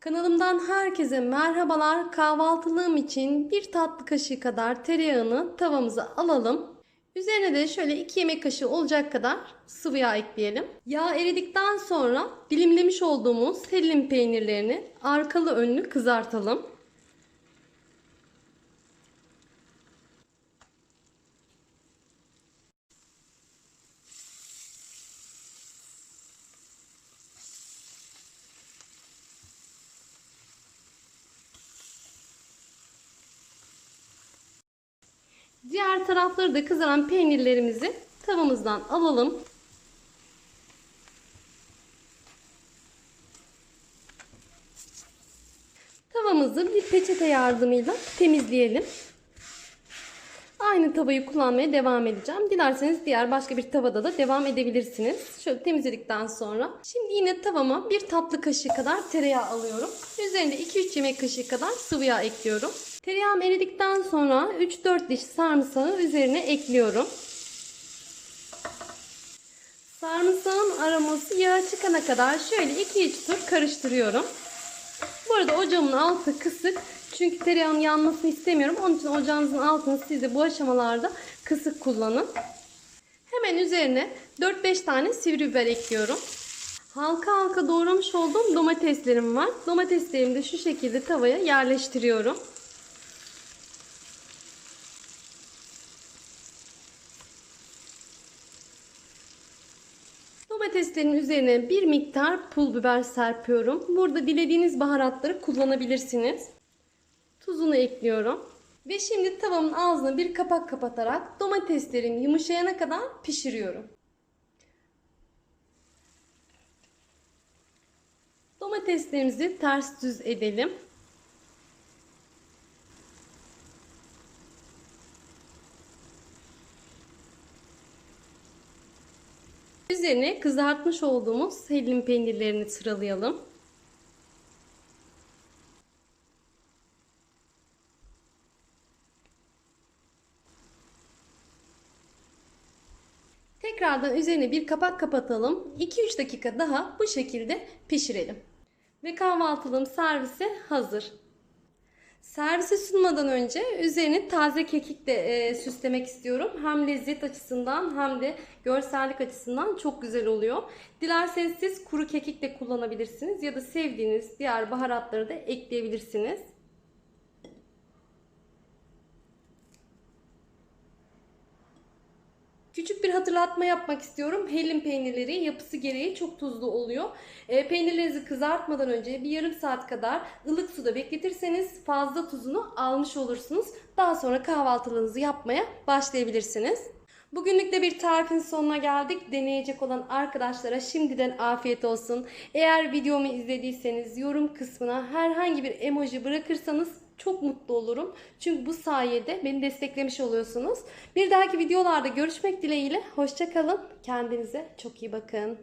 Kanalımdan herkese merhabalar. Kahvaltılığım için bir tatlı kaşığı kadar tereyağını tavamıza alalım. Üzerine de şöyle 2 yemek kaşığı olacak kadar sıvı yağ ekleyelim. Yağ eridikten sonra dilimlemiş olduğumuz hellim peynirlerini arkalı önlü kızartalım. Diğer tarafları da kızaran peynirlerimizi tavamızdan alalım. Tavamızı bir peçete yardımıyla temizleyelim. Aynı tavayı kullanmaya devam edeceğim. Dilerseniz diğer başka bir tavada da devam edebilirsiniz. Şöyle temizledikten sonra. Şimdi yine tavama bir tatlı kaşığı kadar tereyağı alıyorum. Üzerinde 2-3 yemek kaşığı kadar sıvı yağ ekliyorum. Tereyağım eridikten sonra 3-4 diş sarımsağı üzerine ekliyorum. Sarımsağın aroması yağa çıkana kadar şöyle 2-3 tur karıştırıyorum. Bu arada ocağımın altı kısık. Çünkü tereyağın yanmasını istemiyorum. Onun için ocağınızın altını siz de bu aşamalarda kısık kullanın. Hemen üzerine 4-5 tane sivri biber ekliyorum. Halka halka doğramış olduğum domateslerim var. Domateslerimi de şu şekilde tavaya yerleştiriyorum. Domateslerin üzerine bir miktar pul biber serpiyorum. Burada dilediğiniz baharatları kullanabilirsiniz. Tuzunu ekliyorum. Ve şimdi tavamın ağzına bir kapak kapatarak domateslerim yumuşayana kadar pişiriyorum. Domateslerimizi ters düz edelim. Üzerine kızartmış olduğumuz hellim peynirlerini sıralayalım. Tekrardan üzerine bir kapak kapatalım. 2-3 dakika daha bu şekilde pişirelim. Ve kahvaltılığım servise hazır. Servise sunmadan önce üzerini taze kekikle e, süslemek istiyorum. Hem lezzet açısından hem de görsellik açısından çok güzel oluyor. Dilerseniz siz kuru kekik de kullanabilirsiniz ya da sevdiğiniz diğer baharatları da ekleyebilirsiniz. Küçük bir hatırlatma yapmak istiyorum. Hellim peynirleri yapısı gereği çok tuzlu oluyor. E, peynirlerinizi kızartmadan önce bir yarım saat kadar ılık suda bekletirseniz fazla tuzunu almış olursunuz. Daha sonra kahvaltılığınızı yapmaya başlayabilirsiniz. Bugünlük de bir tarifin sonuna geldik. Deneyecek olan arkadaşlara şimdiden afiyet olsun. Eğer videomu izlediyseniz yorum kısmına herhangi bir emoji bırakırsanız çok mutlu olurum. Çünkü bu sayede beni desteklemiş oluyorsunuz. Bir dahaki videolarda görüşmek dileğiyle. Hoşçakalın. Kendinize çok iyi bakın.